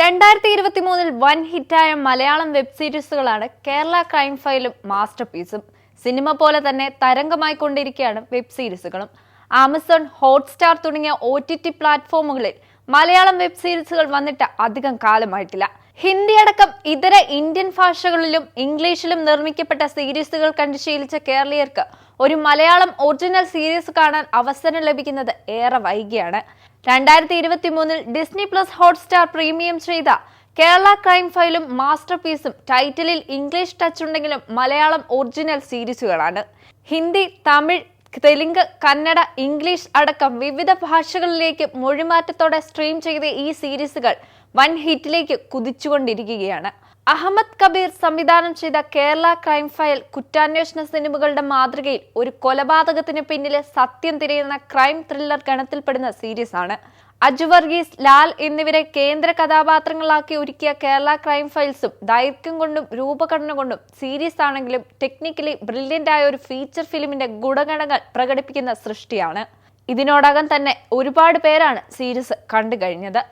രണ്ടായിരത്തി ഇരുപത്തി മൂന്നിൽ വൻ ഹിറ്റായ മലയാളം വെബ് സീരീസുകളാണ് കേരള ക്രൈം ഫയലും മാസ്റ്റർ പീസും സിനിമ പോലെ തന്നെ തരംഗമായി കൊണ്ടിരിക്കുകയാണ് വെബ് സീരീസുകളും. ആമസോൺ ഹോട്ട്സ്റ്റാർ തുടങ്ങിയ ഒ ടി ടി പ്ലാറ്റ്ഫോമുകളിൽ മലയാളം വെബ് സീരീസുകൾ വന്നിട്ട് അധികം കാലമായിട്ടില്ല. ഹിന്ദി അടക്കം ഇതര ഇന്ത്യൻ ഭാഷകളിലും ഇംഗ്ലീഷിലും നിർമ്മിക്കപ്പെട്ട സീരീസുകൾ കണ്ട് ശീലിച്ച കേരളീയർക്ക് ഒരു മലയാളം ഒറിജിനൽ സീരീസ് കാണാൻ അവസരം ലഭിക്കുന്നത് ഏറെ വൈകിയാണ്. രണ്ടായിരത്തി ഇരുപത്തി മൂന്നിൽ ഡിസ്നി പ്ലസ് ഹോട്ട്സ്റ്റാർ പ്രീമിയം ചെയ്ത കേരള ക്രൈം ഫയലും മാസ്റ്റർ പീസും ടൈറ്റിലിൽ ഇംഗ്ലീഷ് ടച്ച് ഉണ്ടെങ്കിലും മലയാളം ഒറിജിനൽ സീരീസുകളാണ്. ഹിന്ദി തമിഴ് തെലുങ്ക് കന്നഡ ഇംഗ്ലീഷ് അടക്കം വിവിധ ഭാഷകളിലേക്ക് മൊഴിമാറ്റത്തോടെ സ്ട്രീം ചെയ്ത ഈ സീരീസുകൾ വൻ ഹിറ്റിലേക്ക് കുതിച്ചുകൊണ്ടിരിക്കുകയാണ്. അഹമ്മദ് കബീർ സംവിധാനം ചെയ്ത കേരള ക്രൈം ഫയൽ കുറ്റാന്വേഷണ സിനിമകളുടെ മാതൃകയിൽ ഒരു കൊലപാതകത്തിന് പിന്നിലെ സത്യം തിരയുന്ന ക്രൈം ത്രില്ലർ ഗണത്തിൽപ്പെടുന്ന സീരീസ് ആണ് അജു വർഗീസ് ലാൽ എന്നിവരെ കേന്ദ്ര കഥാപാത്രങ്ങളാക്കി ഒരുക്കിയ കേരള ക്രൈം ഫയൽസും ദൈർഘ്യം കൊണ്ടും രൂപഘടന കൊണ്ടും സീരീസ് ആണെങ്കിലും ടെക്നിക്കലി ബ്രില്യന്റ് ആയ ഒരു ഫീച്ചർ ഫിലിമിന്റെ ഗുണഗണങ്ങൾ പ്രകടിപ്പിക്കുന്ന സൃഷ്ടിയാണ്. ഇതിനോടകം തന്നെ ഒരുപാട് പേരാണ് സീരീസ് കണ്ടു കഴിഞ്ഞത്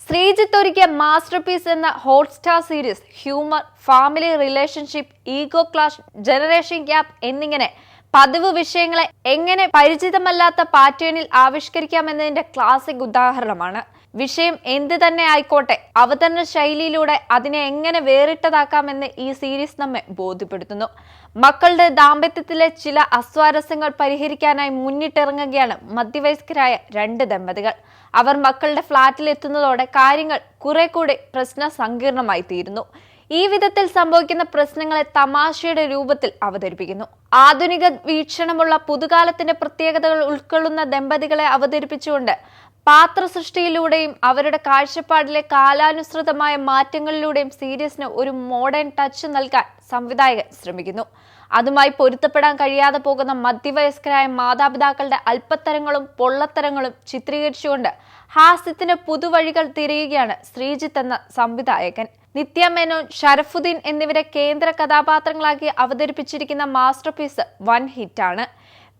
ശ്രീജിത്ത് ഒരുക്കിയ മാസ്റ്റർ പീസ് എന്ന Hotstar series humour family relationship ego clash generation gap എന്നിങ്ങനെ പതിവ് വിഷയങ്ങളെ എങ്ങനെ പരിചിതമല്ലാത്ത പാറ്റേണിൽ ആവിഷ്കരിക്കാമെന്നതിന്റെ ക്ലാസിക് ഉദാഹരണമാണ്. വിഷയം എന്ത് തന്നെ ആയിക്കോട്ടെ അവതരണ ശൈലിയിലൂടെ അതിനെ എങ്ങനെ വേറിട്ടതാക്കാമെന്ന് ഈ സീരീസ് നമ്മെ ബോധ്യപ്പെടുത്തുന്നു. മക്കളുടെ ദാമ്പത്യത്തിലെ ചില അസ്വാരസ്യങ്ങൾ പരിഹരിക്കാനായി മുന്നിട്ടിറങ്ങുകയാണ് മധ്യവയസ്കരായ രണ്ട് ദമ്പതികൾ. അവർ മക്കളുടെ ഫ്ളാറ്റിൽ എത്തുന്നതോടെ കാര്യങ്ങൾ കുറെ കൂടി പ്രശ്ന സങ്കീർണമായി തീരുന്നു. ഈ വിധത്തിൽ സംഭവിക്കുന്ന പ്രശ്നങ്ങളെ തമാശയുടെ രൂപത്തിൽ അവതരിപ്പിക്കുന്നു. ആധുനിക വീക്ഷണമുള്ള പുതുകാലത്തിന്റെ പ്രത്യേകതകൾ ഉൾക്കൊള്ളുന്ന ദമ്പതികളെ അവതരിപ്പിച്ചുകൊണ്ട് പാത്ര സൃഷ്ടിയിലൂടെയും അവരുടെ കാഴ്ചപ്പാടിലെ കാലാനുസൃതമായ മാറ്റങ്ങളിലൂടെയും സീരീസിന് ഒരു മോഡേൺ ടച്ച് നൽകാൻ സംവിധായകൻ ശ്രമിക്കുന്നു. അതുമായി പൊരുത്തപ്പെടാൻ കഴിയാതെ പോകുന്ന മധ്യവയസ്കരായ മാതാപിതാക്കളുടെ അല്പത്തരങ്ങളും പൊള്ളത്തരങ്ങളും ചിത്രീകരിച്ചുകൊണ്ട് ഹാസ്യത്തിന് പുതുവഴികൾ തിരയുകയാണ് ശ്രീജിത്ത് എന്ന സംവിധായകൻ. നിത്യ മേനോൻ ഷരഫുദ്ദീൻ എന്നിവരെ കേന്ദ്ര കഥാപാത്രങ്ങളാക്കി അവതരിപ്പിച്ചിരിക്കുന്ന മാസ്റ്റർ പീസ് വൻ ഹിറ്റാണ്.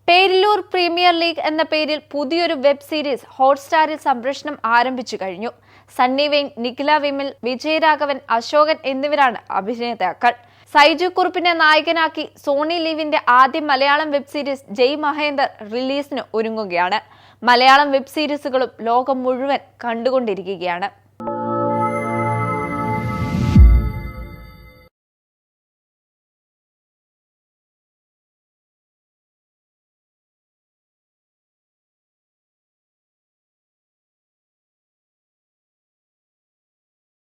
പേരില്ലൂർ പ്രീമിയർ ലീഗ് എന്ന പേരിൽ പുതിയൊരു വെബ് സീരീസ് ഹോട്ട്സ്റ്റാറിൽ സംപ്രേഷണം ആരംഭിച്ചു കഴിഞ്ഞു. സണ്ണി വെയിൻ നിഖില വിമൽ വിജയരാഘവൻ അശോകൻ എന്നിവരാണ് അഭിനേതാക്കൾ. സൈജു കുറുപ്പിനെ നായകനാക്കി സോണി ലീവിന്റെ ആദ്യ മലയാളം വെബ് സീരീസ് ജയ് മഹേന്ദർ റിലീസിന് ഒരുങ്ങുകയാണ്. മലയാളം വെബ് സീരീസുകളും ലോകം മുഴുവൻ കണ്ടുകൊണ്ടിരിക്കുകയാണ്.